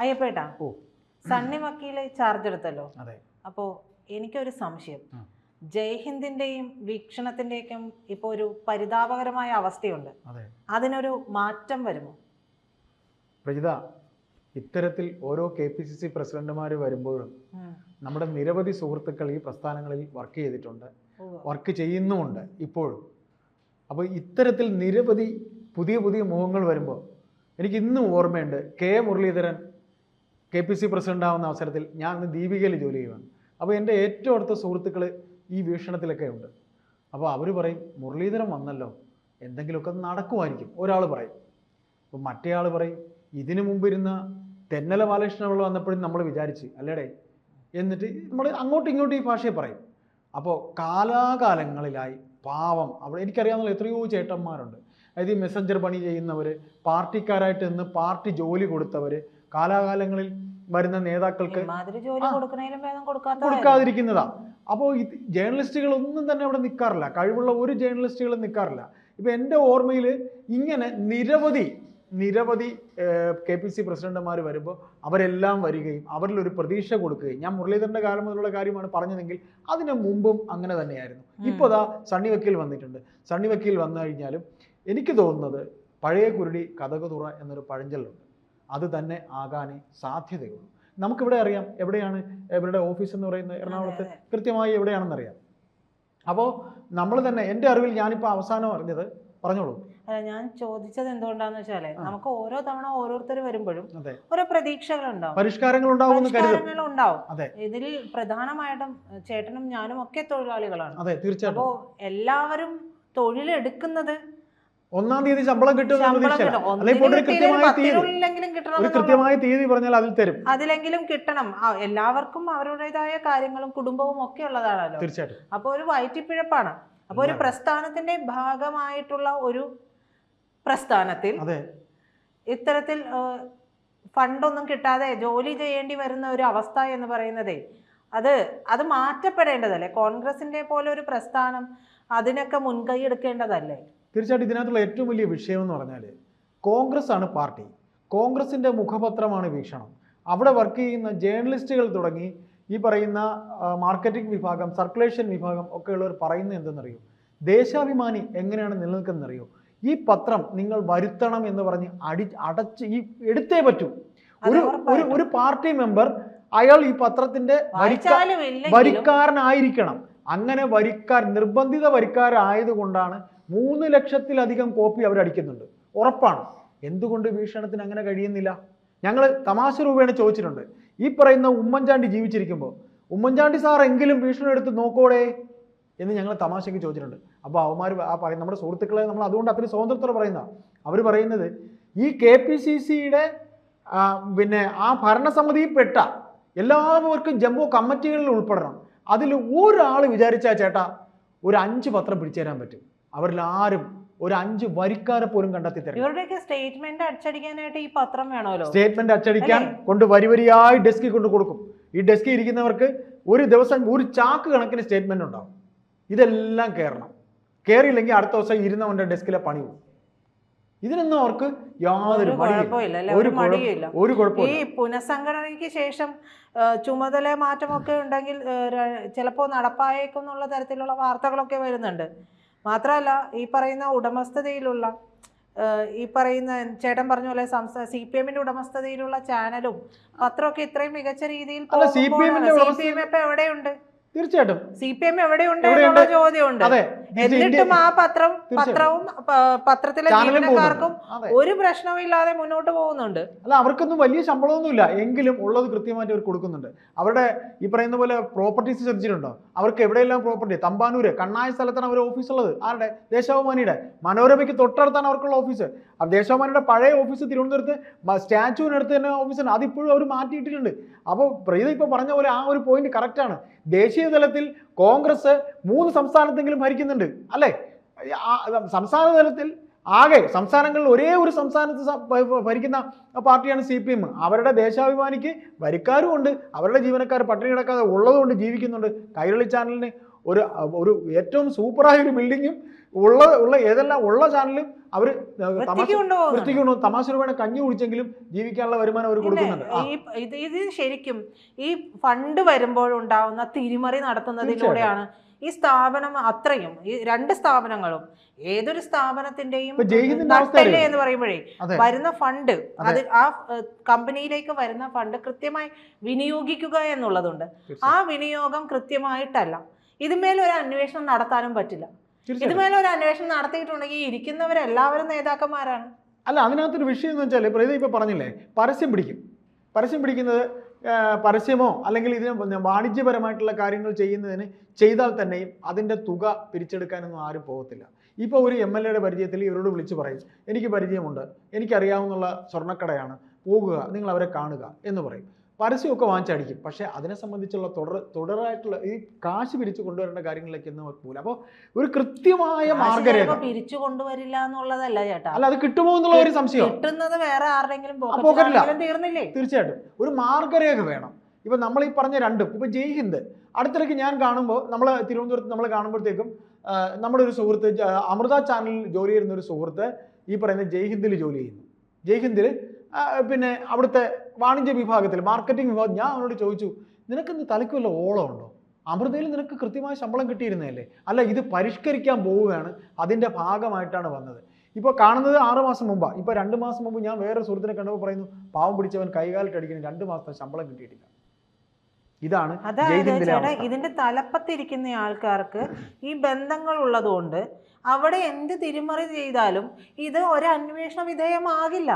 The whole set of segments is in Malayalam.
അയ്യപ്പേട്ടാ ഓ. സണ്ണി വക്കീൽ ചാർജ് എടുത്തല്ലോ. അതെ. അപ്പോൾ എനിക്കൊരു സംശയം. ജയ്ഹിന്ദിന്റെയും വീക്ഷണത്തിന്റെയൊക്കെ ഇപ്പൊ ഒരു പരിതാപകരമായ അവസ്ഥയുണ്ട്. അതെ. അതിനൊരു മാറ്റം വരുമോ? പ്രജിത ഇത്തരത്തിൽ ഓരോ കെ പി സി സി പ്രസിഡന്റുമാർ വരുമ്പോഴും നമ്മുടെ നിരവധി സുഹൃത്തുക്കൾ ഈ പ്രസ്ഥാനങ്ങളിൽ വർക്ക് ചെയ്തിട്ടുണ്ട്. വർക്ക് ചെയ്യുന്നുമുണ്ട് ഇപ്പോഴും. അപ്പോൾ ഇത്തരത്തിൽ നിരവധി പുതിയ പുതിയ മുഖങ്ങൾ വരുമ്പോൾ എനിക്ക് ഇന്നും ഓർമ്മയുണ്ട് K Muraleedharan K P C president ആവുന്ന അവസരത്തിൽ ഞാൻ അന്ന് ദീപികയിൽ ജോലി ചെയ്യുവാണ് അപ്പോൾ എന്റെ ഏറ്റവും അടുത്ത സുഹൃത്തുക്കൾ ഈ വീക്ഷണത്തിലൊക്കെ ഉണ്ട്. അപ്പോൾ അവർ പറയും മുരളീധരൻ വന്നല്ലോ. എന്തെങ്കിലുമൊക്കെ നടക്കുമായിരിക്കും. ഒരാൾ പറയും. അപ്പോൾ മറ്റേ ആൾ പറയും ഇതിനു മുമ്പ് ഇരുന്ന തെന്നല ബാലകൃഷ്ണപിള്ള വന്നപ്പോഴും നമ്മൾ വിചാരിച്ച് അല്ലേടെ? എന്നിട്ട് നമ്മൾ അങ്ങോട്ടും ഇങ്ങോട്ടും ഈ ഭാഷയെ പറയും. അപ്പോൾ കാലാകാലങ്ങളിലായി പാവം അവിടെ എനിക്കറിയാവുന്ന എത്രയോ ചേട്ടന്മാരുണ്ട്. അതായത് ഈ മെസ്സഞ്ചർ പണി ചെയ്യുന്നവർ പാർട്ടിക്കാരായിട്ട് നിന്ന് പാർട്ടി ജോലി കൊടുത്തവർ കാലാകാലങ്ങളിൽ വരുന്ന നേതാക്കൾക്ക് കൊടുക്കാതിരിക്കുന്നതാ. അപ്പോൾ ജേർണലിസ്റ്റുകൾ ഒന്നും തന്നെ അവിടെ നിൽക്കാറില്ല കഴിവുള്ള ഒരു ജേർണലിസ്റ്റുകളും നിൽക്കാറില്ല ഇപ്പം എന്റെ ഓർമ്മയിൽ ഇങ്ങനെ നിരവധി നിരവധി കെ പി സി പ്രസിഡന്റുമാർ വരുമ്പോൾ അവരെല്ലാം വരികയും അവരിൽ ഒരു പ്രതീക്ഷ കൊടുക്കുകയും ഞാൻ മുരളീധരന്റെ കാലം മുതലുള്ള കാര്യമാണ് പറഞ്ഞതെങ്കിൽ അതിനു മുമ്പും അങ്ങനെ തന്നെയായിരുന്നു. ഇപ്പോൾ ദാ സണ്ണി വക്കീൽ വന്നിട്ടുണ്ട്. സണ്ണി വക്കീൽ വന്നു കഴിഞ്ഞാലും എനിക്ക് തോന്നുന്നത് പഴയ കുരുടി കഥകുതുറ എന്നൊരു പഴഞ്ചൊല്ലുണ്ട്. അത് തന്നെ ആകാനേ സാധ്യതയുള്ളൂ. നമുക്കിവിടെ അറിയാം എവിടെയാണ് ഇവരുടെ ഓഫീസ് എന്ന് പറയുന്നത്? എറണാകുളത്ത്. കൃത്യമായി കൃത്യമായി എവിടെയാണെന്നറിയാം അപ്പോൾ നമ്മൾ തന്നെ എന്റെ അറിവിൽ ഞാനിപ്പോൾ അവസാനം അറിഞ്ഞത് പറഞ്ഞോളൂ. അല്ല ഞാൻ ചോദിച്ചത് എന്തുകൊണ്ടാന്ന് വെച്ചാലേ. നമുക്ക് ഓരോ തവണ ഓരോരുത്തർ വരുമ്പോഴും ഓരോ പ്രതീക്ഷകളുണ്ടാവും. പരിഷ്കാരങ്ങൾ പരിഷ്കാരങ്ങൾ ഉണ്ടാവും. ഇതിൽ പ്രധാനമായിട്ടും ചേട്ടനും ഞാനും ഒക്കെ തൊഴിലാളികളാണ്. അപ്പോ എല്ലാവരും തൊഴിലെടുക്കുന്നത് ഒന്നാം തീയതി ശമ്പളം കിട്ടും. ഒരു കൃത്യമായ തീയതി. പറഞ്ഞാൽ അതിൽ തരും. അതിലെങ്കിലും കിട്ടണം. എല്ലാവർക്കും അവരുടേതായ കാര്യങ്ങളും കുടുംബവും ഒക്കെ ഉള്ളതാണല്ലോ. തീർച്ചയായിട്ടും. അപ്പൊ ഒരു വയറ്റിപ്പിഴപ്പാണ്. അപ്പൊ ഒരു? പ്രസ്ഥാനത്തിന്റെ ഭാഗമായിട്ടുള്ള ഒരു പ്രസ്ഥാനത്തിൽ ഇത്തരത്തിൽ ഫണ്ടൊന്നും കിട്ടാതെ ജോലി ചെയ്യേണ്ടി വരുന്ന ഒരു അവസ്ഥ എന്ന് പറയുന്നതേ അത് അത് മാറ്റപ്പെടേണ്ടതല്ലേ? കോൺഗ്രസിന്റെ പോലെ ഒരു പ്രസ്ഥാനം അതിനൊക്കെ മുൻകൈ എടുക്കേണ്ടതല്ലേ? തീർച്ചയായിട്ടും ഇതിനകത്തുള്ള ഏറ്റവും വലിയ വിഷയം എന്ന് പറഞ്ഞാൽ കോൺഗ്രസ് ആണ് പാർട്ടി. കോൺഗ്രസിന്റെ മുഖപത്രമാണ് വീക്ഷണം. അവിടെ വർക്ക് ചെയ്യുന്ന ജേർണലിസ്റ്റുകൾ തുടങ്ങി ഈ പറയുന്ന മാർക്കറ്റിംഗ് വിഭാഗം സർക്കുലേഷൻ വിഭാഗം ഒക്കെയുള്ളവർ പറയുന്നത് എന്തെന്നറിയോ? ദേശാഭിമാനി എങ്ങനെയാണ് നിലനിൽക്കുന്നതെന്നറിയോ? ഈ പത്രം നിങ്ങൾ വരുത്തണം എന്ന് പറഞ്ഞ് അടി അടച്ച് ഈ എടുത്തേ പറ്റൂ. ഒരു ഒരു ഒരു പാർട്ടി മെമ്പർ അയാൾ ഈ പത്രത്തിന്റെ വരിക്കാരനായിരിക്കണം. അങ്ങനെ വരിക്കാർ നിർബന്ധിത വരിക്കാരായതുകൊണ്ടാണ് മൂന്ന് ലക്ഷത്തിലധികം കോപ്പി അവർ അടിക്കുന്നുണ്ട്. ഉറപ്പാണ്. എന്തുകൊണ്ട് വീക്ഷണത്തിന് അങ്ങനെ കഴിയുന്നില്ല? ഞങ്ങൾ തമാശ രൂപേണ ചോദിച്ചിട്ടുണ്ട്. ഈ പറയുന്ന ഉമ്മൻചാണ്ടി ജീവിച്ചിരിക്കുമ്പോൾ ഉമ്മൻചാണ്ടി സാർ എങ്കിലും ഭീഷണി എടുത്ത് നോക്കോടെ? എന്ന് ഞങ്ങൾ തമാശയ്ക്ക് ചോദിച്ചിട്ടുണ്ട്. അപ്പോൾ അവന്മാർ ആ പറയും നമ്മുടെ സുഹൃത്തുക്കളെ നമ്മൾ അതുകൊണ്ട് അത്രയും സ്വാതന്ത്ര്യത്തോടെ പറയുന്ന അവർ പറയുന്നത് ഈ കെ പി സി സിയുടെ പിന്നെ ആ ഭരണസമിതിയിൽപ്പെട്ട എല്ലാവർക്കും ജംബോ കമ്മിറ്റികളിൽ ഉൾപ്പെടണം. അതിൽ ഒരാൾ വിചാരിച്ചാൽ ചേട്ടാ ഒരു അഞ്ച് പത്രം പിടിച്ചു തരാൻ പറ്റും. അവരിൽ ആരും ഒരു അഞ്ച് വരിക്കാരെ പോലും കണ്ടെത്തി തരും ഇവരുടെയൊക്കെ സ്റ്റേറ്റ്മെന്റ് അച്ചടിക്കാനായിട്ട് ഈ പത്രം വേണമല്ലോ? സ്റ്റേറ്റ്മെന്റ് അച്ചടിക്കാൻ കൊണ്ട് വരി വരിയായി ഡെസ്കിൽ കൊണ്ട് കൊടുക്കും. ഈ ഡെസ്കിൽ ഇരിക്കുന്നവർക്ക് ഒരു ദിവസം ഒരു ചാക്ക് കണക്കിന് സ്റ്റേറ്റ്മെന്റ് ഉണ്ടാവും. ഇതെല്ലാം കയറണം കയറിയില്ലെങ്കിൽ അടുത്ത ദിവസം ഇരുന്നവന്റെ ഡെസ്കിലെ പണി പോകും. ഇതിനൊന്നും അവർക്ക് യാതൊരു കുഴപ്പമില്ല ഒരു ഈ പുനഃസംഘടനയ്ക്ക് ശേഷം ചുമതല മാറ്റമൊക്കെ ഉണ്ടെങ്കിൽ ചിലപ്പോൾ നടപ്പായേക്കും എന്നുള്ള തരത്തിലുള്ള വാർത്തകളൊക്കെ വരുന്നുണ്ട്. മാത്രമല്ല ഈ പറയുന്ന ഉടമസ്ഥതയിലുള്ള ഈ പറയുന്ന ചേട്ടൻ പറഞ്ഞ പോലെ സംസ്ഥാന സി പി എമ്മിന്റെ ഉടമസ്ഥതയിലുള്ള ചാനലും പത്രമൊക്കെ ഇത്രയും മികച്ച രീതിയിൽ സി പി എം തീർച്ചയായിട്ടും. സി പി എം എവിടെയുണ്ട്? എന്നുള്ള ചോദ്യമുണ്ട്. എന്നിട്ടും ആ പത്രം പത്രവും പത്രത്തിലെ ജീവനക്കാർക്കും ഒരു പ്രശ്നവും ഇല്ലാതെ മുന്നോട്ട് പോകുന്നുണ്ട്. അല്ല അവർക്കൊന്നും വലിയ ശമ്പളമൊന്നുമില്ല. എങ്കിലും ഉള്ളത് കൃത്യമായിട്ട് അവർ കൊടുക്കുന്നുണ്ട്. അവരുടെ ഈ പറയുന്ന പോലെ പ്രോപ്പർട്ടീസ് ശ്രദ്ധിച്ചിട്ടുണ്ടോ അവർക്ക് എവിടെയെല്ലാം പ്രോപ്പർട്ടി? തമ്പാനൂര് കണ്ണായ സ്ഥലത്താണ് അവർ ഓഫീസ് ഉള്ളത് ആരുടെ? ദേശാഭിമാനിയുടെ. മനോരമയ്ക്ക് തൊട്ടടുത്താണ് അവർക്കുള്ള ഓഫീസ്. ദേശാഭിമാനിയുടെ പഴയ ഓഫീസ് തിരുവനന്തപുരത്ത് സ്റ്റാച്ചുവിനടുത്ത് തന്നെ ഓഫീസുണ്ട് അതിപ്പോഴും അവർ മാറ്റിയിട്ടിട്ടുണ്ട്. അപ്പോൾ പ്രീത ഇപ്പോൾ പറഞ്ഞ പോലെ ആ ഒരു പോയിന്റ് കറക്റ്റാണ് ദേശീയ തലത്തിൽ കോൺഗ്രസ് മൂന്ന് സംസ്ഥാനത്തെങ്കിലും ഭരിക്കുന്നുണ്ട് അല്ലേ? സംസ്ഥാന തലത്തിൽ ആകെ സംസ്ഥാനങ്ങളിൽ ഒരേ ഒരു സംസ്ഥാനത്ത് ഭരിക്കുന്ന പാർട്ടിയാണ് സി പി എം. അവരുടെ ദേശാഭിമാനിക്ക് വരിക്കാരും ഉണ്ട് അവരുടെ ജീവനക്കാർ പട്ടിണി കിടക്കാതെ ഉള്ളതുകൊണ്ട് ജീവിക്കുന്നുണ്ട്. കൈരളി ചാനലിന് ഒരു ഒരു ഏറ്റവും സൂപ്പറായ ഒരു ബിൽഡിങ്ങും ഉള്ള ഉള്ള ഏതെല്ലാം ഉള്ള ചാനലും അവർ വൃത്തിക്കുണ്ടോ തമാശ രൂപേണ കഞ്ഞി കുടിച്ചെങ്കിലും ജീവിക്കാനുള്ള വരുമാനം അവർ കൊടുക്കുന്നുണ്ട്. ഈ ഇത് ഇത് ശരിക്കും ഈ ഫണ്ട് വരുമ്പോഴുണ്ടാവുന്ന തിരിമറി നടത്തുന്നതിലൂടെയാണ് ഈ സ്ഥാപനം അത്രയും ഈ രണ്ട് സ്ഥാപനങ്ങളും ഏതൊരു സ്ഥാപനത്തിന്റെയും? എന്ന് പറയുമ്പോഴേ. വരുന്ന ഫണ്ട് അത്. ആ കമ്പനിയിലേക്ക് വരുന്ന ഫണ്ട് കൃത്യമായി വിനിയോഗിക്കുക എന്നുള്ളതുണ്ട്. ആ വിനിയോഗം കൃത്യമായിട്ടല്ല. ഇതിന്മേൽ ഒരു അന്വേഷണം നടത്താനും പറ്റില്ല. ഇതുമേലൊരു ഒരു അന്വേഷണം നടത്തിയിട്ടുണ്ടെങ്കിൽ ഇരിക്കുന്നവരെല്ലാവരും നേതാക്കന്മാരാണ്. അല്ല അതിനകത്തൊരു വിഷയം എന്ന് വെച്ചാൽ പ്രീതി ഇപ്പോൾ പറഞ്ഞില്ലേ പരസ്യം പിടിക്കും. പരസ്യം പിടിക്കുന്നത് പരസ്യമോ അല്ലെങ്കിൽ ഇതിന് വാണിജ്യപരമായിട്ടുള്ള കാര്യങ്ങൾ ചെയ്യുന്നതിന് ചെയ്താൽ തന്നെയും അതിന്റെ തുക പിരിച്ചെടുക്കാനൊന്നും ആരും പോകത്തില്ല. ഇപ്പോൾ ഒരു എം എൽ എയുടെ പരിചയത്തിൽ ഇവരോട് വിളിച്ച് പറയും എനിക്ക് പരിചയമുണ്ട്. എനിക്കറിയാവുന്നുള്ള സ്വർണക്കടയാണ്. പോകുക നിങ്ങൾ അവരെ കാണുക എന്ന് പറയും. പരസ്യമൊക്കെ വാങ്ങിച്ചടിക്കും. പക്ഷേ അതിനെ സംബന്ധിച്ചുള്ള തുടർ തുടരായിട്ടുള്ള ഈ കാശ് പിരിച്ചു കൊണ്ടുവരേണ്ട കാര്യങ്ങളിലേക്ക് ഒന്നും പോകില്ല അപ്പോൾ ഒരു കൃത്യമായ മാർഗരേഖ പിരിച്ചു കൊണ്ടുവരില്ല എന്നുള്ളതല്ല ചേട്ടാ. അല്ല അത് കിട്ടുമോ എന്നുള്ള ഒരു സംശയം. കിട്ടുന്നത് വേറെ ആരുടെങ്കിലും തീർന്നില്ലേ? തീർച്ചയായിട്ടും. ഒരു മാർഗരേഖ വേണം. ഇപ്പൊ നമ്മൾ ഈ പറഞ്ഞ രണ്ടും. ഇപ്പൊ ജയ് ഹിന്ദ്. അടുത്തിടയ്ക്ക് ഞാൻ കാണുമ്പോൾ നമ്മൾ തിരുവനന്തപുരത്ത് നമ്മൾ കാണുമ്പോഴത്തേക്കും നമ്മുടെ ഒരു സുഹൃത്ത് അമൃത ചാനലിൽ ജോലി ചെയ്യുന്ന ഒരു സുഹൃത്ത് ഈ പറയുന്ന ജയ് ഹിന്ദിൽ ജോലി ചെയ്യുന്നു. ജയ് ഹിന്ദിൽ പിന്നെ അവിടുത്തെ വാണിജ്യ വിഭാഗത്തിൽ മാർക്കറ്റിംഗ് വിഭാഗം ഞാൻ അവനോട് ചോദിച്ചു നിനക്ക് ഇന്ന് തലയ്ക്ക് വല്ല ഓളം ഉണ്ടോ? അമൃതയിൽ നിനക്ക് കൃത്യമായ ശമ്പളം കിട്ടിയിരുന്നതല്ലേ? അല്ല ഇത് പരിഷ്കരിക്കാൻ പോവുകയാണ് അതിന്റെ ഭാഗമായിട്ടാണ് വന്നത്. ഇപ്പോൾ കാണുന്നത് ആറ് മാസം മുമ്പാണ് ഇപ്പോൾ രണ്ട് മാസം മുമ്പ് ഞാൻ വേറെ സുഹൃത്തിനെ കണ്ടപ്പോൾ പറയുന്നു പാവം പിടിച്ചവൻ കൈകാലിട്ടടിക്കുന്നു രണ്ട് മാസത്തെ ശമ്പളം കിട്ടിയിട്ടില്ല. ഇതാണ് അതായത് ചേട്ടാ ഇതിന്റെ തലപ്പത്തിരിക്കുന്ന ആൾക്കാർക്ക് ഈ ബന്ധങ്ങൾ ഉള്ളതുകൊണ്ട് അവിടെ എന്ത് തിരിമറി ചെയ്താലും ഇത് ഒരു അന്വേഷണ വിധേയമാകില്ല.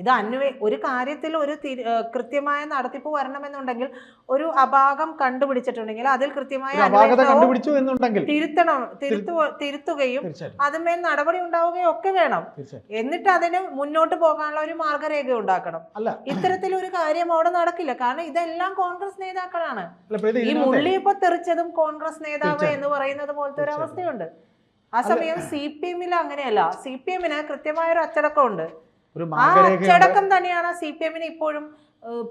ഇത് അന്വേ ഒരു കാര്യത്തിൽ ഒരു കൃത്യമായ നടത്തിപ്പ് വരണമെന്നുണ്ടെങ്കിൽ ഒരു അപാകം കണ്ടുപിടിച്ചിട്ടുണ്ടെങ്കിൽ അതിൽ കൃത്യമായ തിരുത്തണം തിരുത്തു തിരുത്തുകയും അതിന്മേൽ നടപടി ഉണ്ടാവുകയും ഒക്കെ വേണം. എന്നിട്ട് അതിന് മുന്നോട്ട് പോകാനുള്ള ഒരു മാർഗരേഖ ഉണ്ടാക്കണം. ഇത്തരത്തിൽ ഒരു കാര്യം അവിടെ നടക്കില്ല. കാരണം ഇതെല്ലാം കോൺഗ്രസ് നേതാക്കളാണ്. ഈ മുള്ളി ഇപ്പൊ തെറിച്ചതും കോൺഗ്രസ് നേതാവ് എന്ന് പറയുന്നത് പോലത്തെ ഒരു അവസ്ഥയുണ്ട്. ആ സമയം സി പി എമ്മിൽ അങ്ങനെയല്ല. സി പി എമ്മിന് കൃത്യമായ ഒരു അച്ചടക്കമുണ്ട്. ആ മാർഗരേഖ അച്ചടക്കം തന്നെയാണ് സി പി എമ്മിനെ ഇപ്പോഴും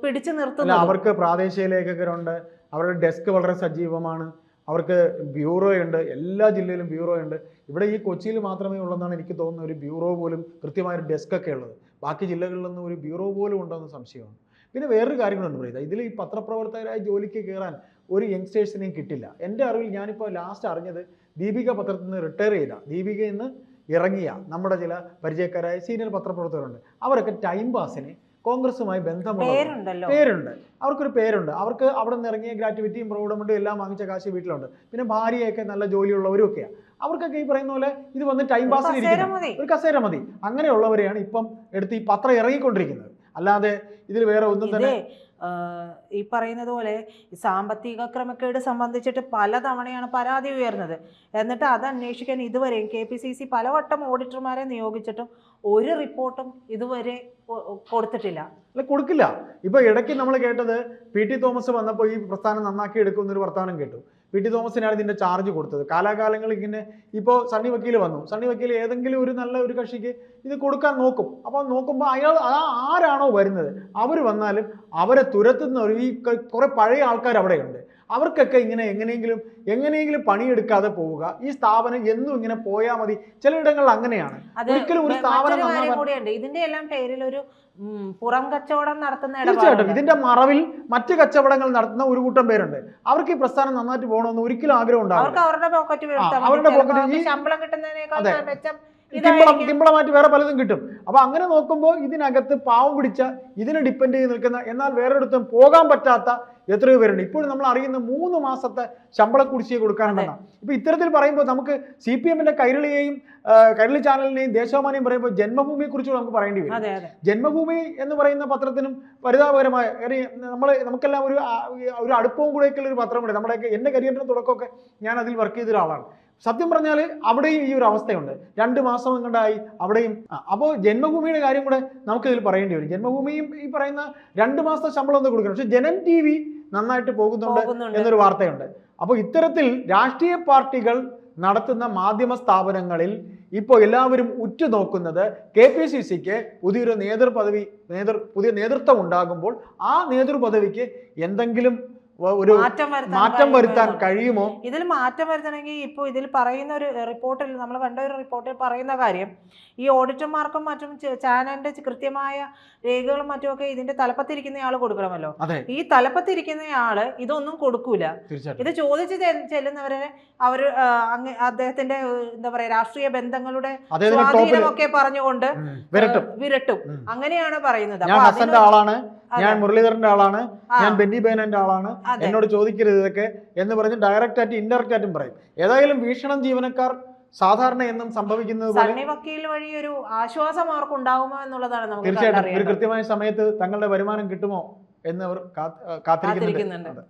പിടിച്ചു നിർത്തുന്നത്. അവർക്ക് പ്രാദേശിക ലേഖകരുണ്ട് അവരുടെ ഡെസ്ക് വളരെ സജീവമാണ് അവർക്ക് ബ്യൂറോ ഉണ്ട് എല്ലാ ജില്ലയിലും ബ്യൂറോ ഉണ്ട് ഇവിടെ ഈ കൊച്ചിയിൽ മാത്രമേ ഉള്ളെന്നാണ് എനിക്ക് തോന്നുന്നത് ഒരു ബ്യൂറോ പോലും കൃത്യമായ ഒരു ഡെസ്ക് ഒക്കെ ഉള്ളത്. ബാക്കി ജില്ലകളിലൊന്നും ഒരു ബ്യൂറോ പോലും ഉണ്ടെന്ന് സംശയമാണ്. പിന്നെ വേറൊരു കാര്യങ്ങളുണ്ട് പറയുക ഇതിൽ ഈ പത്രപ്രവർത്തകരായ ജോലിക്ക് കയറാൻ ഒരു യങ്സ്റ്റേഴ്സിനെയും കിട്ടില്ല. എന്റെ അറിവിൽ ഞാനിപ്പോൾ ലാസ്റ്റ് അറിഞ്ഞത് ദീപിക പത്രത്തിൽ നിന്ന് റിട്ടയർ ചെയ്ത. ദീപിക നിന്ന് ഇറങ്ങിയ നമ്മുടെ ചില പരിചയക്കാരായ സീനിയർ പത്രപ്രവർത്തകരുണ്ട്. അവരൊക്കെ ടൈം പാസിന് കോൺഗ്രസുമായി ബന്ധമുള്ള പേരുണ്ട്. അവർക്കൊരു പേരുണ്ട്. അവർക്ക് അവിടെ നിന്ന് ഇറങ്ങിയ ഗ്രാറ്റുവിറ്റിയും പ്രൗഢമുണ്ടും. എല്ലാം വാങ്ങിച്ച കാശ് വീട്ടിലുണ്ട്. പിന്നെ ഭാര്യയൊക്കെ നല്ല ജോലിയുള്ളവരും ഒക്കെയാണ് അവർക്കൊക്കെ ഈ പറയുന്ന പോലെ ഇത് വന്ന് ടൈം പാസ് പാസിന് ഒരു കസേര മതി. അങ്ങനെയുള്ളവരെയാണ് ഇപ്പം എടുത്ത് ഈ പത്രം ഇറങ്ങിക്കൊണ്ടിരിക്കുന്നത്. അല്ലാതെ ഇതിൽ വേറെ ഒന്നും തന്നെ ഈ പറയുന്നത് പോലെ സാമ്പത്തിക ക്രമക്കേട് സംബന്ധിച്ചിട്ട് പലതവണയാണ് പരാതി ഉയർന്നത്. എന്നിട്ട് അത് അന്വേഷിക്കാൻ ഇതുവരെയും കെ പി സി സി പലവട്ടം ഓഡിറ്റർമാരെ നിയോഗിച്ചിട്ടും ഒരു റിപ്പോർട്ടും ഇതുവരെ കൊടുത്തിട്ടില്ല. അല്ല കൊടുക്കില്ല. ഇപ്പൊ ഇടയ്ക്ക് നമ്മൾ കേട്ടത് പി ടി തോമസ് വന്നപ്പോൾ ഈ പ്രസ്ഥാനം നന്നാക്കി എടുക്കുന്നൊരു വർത്തമാനം കേട്ടു. പി ടി തോമസിനാണ് ഇതിന്റെ ചാർജ് കൊടുത്തത്. കാലാകാലങ്ങൾ ഇങ്ങനെ ഇപ്പോൾ സണ്ണി വക്കീൽ വന്നു. സണ്ണി വക്കീൽ ഏതെങ്കിലും ഒരു നല്ല ഒരു കക്ഷിക്ക് ഇത് കൊടുക്കാൻ നോക്കും. അപ്പോൾ നോക്കുമ്പോൾ അയാൾ ആരാണോ വരുന്നത്? അവർ വന്നാലും അവരെ തുരത്തുന്ന ഒരു ഈ കുറെ പഴയ ആൾക്കാർ അവിടെയുണ്ട് അവർക്കൊക്കെ ഇങ്ങനെ എങ്ങനെയെങ്കിലും എങ്ങനെയെങ്കിലും പണിയെടുക്കാതെ പോവുക. ഈ സ്ഥാപനം എന്നും ഇങ്ങനെ പോയാൽ മതി. ചിലയിടങ്ങളിൽ അങ്ങനെയാണ്. ഒരിക്കലും ഒരു സ്ഥാപനം കൂടിയുണ്ട്. ഇതിന്റെ എല്ലാം പേരിൽ ഒരു പുറം കച്ചവടം നടത്തുന്ന തീർച്ചയായിട്ടും. ഇതിന്റെ മറവിൽ മറ്റ് കച്ചവടങ്ങൾ നടത്തുന്ന ഒരു കൂട്ടം പേരുണ്ട്. അവർക്ക് ഈ പ്രസ്ഥാനം നന്നായിട്ട് പോകണമെന്ന് ഒരിക്കലും ആഗ്രഹം ഉണ്ടാവും അവരുടെ പോക്കറ്റ് അവരുടെ ശമ്പളം കിട്ടുന്നതിനേക്കാൾ കിമ്പളം കിമ്പളമായിട്ട് വേറെ പലതും കിട്ടും. അപ്പൊ അങ്ങനെ നോക്കുമ്പോൾ ഇതിനകത്ത് പാവം പിടിച്ച ഇതിനെ ഡിപ്പെൻഡ് ചെയ്ത് നിൽക്കുന്ന എന്നാൽ വേറൊരിടത്തും പോകാൻ പറ്റാത്ത എത്രയോ പേരുണ്ട്. ഇപ്പോഴും നമ്മൾ അറിയുന്ന മൂന്ന് മാസത്തെ ശമ്പള കുടിശ്ശിക കൊടുക്കാനുണ്ടെന്നാണ് ഇപ്പൊ ഇത്തരത്തിൽ പറയുമ്പോൾ നമുക്ക് സി പി എമ്മിന്റെ കൈരളിയെയും കൈരളി ചാനലിനെയും ദേശാഭിമാനിയും പറയുമ്പോൾ ജന്മഭൂമിയെ കുറിച്ച് നമുക്ക് പറയേണ്ടി വരും. ജന്മഭൂമി എന്ന് പറയുന്ന പത്രത്തിനും പരിതാപകരമായ നമ്മൾ നമുക്കെല്ലാം ഒരു ഒരു അടുപ്പവും കൂടെയൊക്കെയുള്ള ഒരു പത്രമുണ്ട്. നമ്മുടെയൊക്കെ എന്റെ കരിയറിന്റെ തുടക്കമൊക്കെ ഞാൻ അതിൽ വർക്ക് ചെയ്ത ഒരാളാണ്. സത്യം പറഞ്ഞാൽ അവിടെയും ഈ ഒരു അവസ്ഥയുണ്ട്. രണ്ട് മാസം എങ്ങണ്ടായി അവിടെയും അപ്പോൾ ജന്മഭൂമിയുടെ കാര്യം കൂടെ നമുക്ക് ഇതിൽ പറയേണ്ടി വരും. ജന്മഭൂമിയും ഈ പറയുന്ന രണ്ട് മാസത്തെ ശമ്പളം ഒന്ന് കൊടുക്കണം. പക്ഷെ ജനം ടി വി നന്നായിട്ട് പോകുന്നുണ്ട് എന്നൊരു വാർത്തയുണ്ട്. അപ്പോൾ ഇത്തരത്തിൽ രാഷ്ട്രീയ പാർട്ടികൾ നടത്തുന്ന മാധ്യമ സ്ഥാപനങ്ങളിൽ ഇപ്പോൾ എല്ലാവരും ഉറ്റുനോക്കുന്നത് കെ പി സി സിക്ക് പുതിയൊരു നേതൃപദവി നേതൃ പുതിയ നേതൃത്വം ഉണ്ടാകുമ്പോൾ ആ നേതൃപദവിക്ക് എന്തെങ്കിലും ഒരു മാറ്റം വരുത്താൻ കഴിയുമോ? ഇതിൽ മാറ്റം വരുത്തണമെങ്കിൽ ഇപ്പോൾ ഇതിൽ പറയുന്ന ഒരു റിപ്പോർട്ടിൽ നമ്മൾ കണ്ട ഒരു റിപ്പോർട്ടിൽ പറയുന്ന കാര്യം ഈ ഓഡിറ്റർമാർക്കും മറ്റും ചാനലിന്റെ കൃത്യമായ രേഖകളും മറ്റുമൊക്കെ ഇതിന്റെ തലപ്പത്തിരിക്കുന്ന ആൾ കൊടുക്കണമല്ലോ ഈ തലപ്പത്തിരിക്കുന്ന ആൾ ഇതൊന്നും കൊടുക്കൂല. ഇത് ചോദിച്ച് ചെല്ലുന്നവരെ അവർ അദ്ദേഹത്തിന്റെ എന്താ പറയാ രാഷ്ട്രീയ ബന്ധങ്ങളുടെ സ്വാധീനമൊക്കെ പറഞ്ഞുകൊണ്ട് വിരട്ടും. അങ്ങനെയാണ് പറയുന്നത്. ഞാൻ മുരളീധരന്റെ ആളാണ് ഞാൻ ബെന്നി ബേനന്റെ ആളാണ്. എന്നോട് ചോദിക്കരുത് ഇതൊക്കെ എന്ന് പറഞ്ഞ് ഡയറക്റ്റ് ആയിട്ട് ഇൻഡയറക്റ്റ് ആയിട്ടും പറയും. ഏതായാലും വീക്ഷണം ജീവനക്കാർ സാധാരണ എന്നും സംഭവിക്കുന്നത് വഴി ഒരു ആശ്വാസം അവർക്ക് എന്നുള്ളതാണ് നമുക്ക് തീർച്ചയായിട്ടും. ഒരു കൃത്യമായ സമയത്ത് തങ്ങളുടെ വരുമാനം കിട്ടുമോ എന്ന് അവർ കാത്തിരിക്കുന്നുണ്ട്.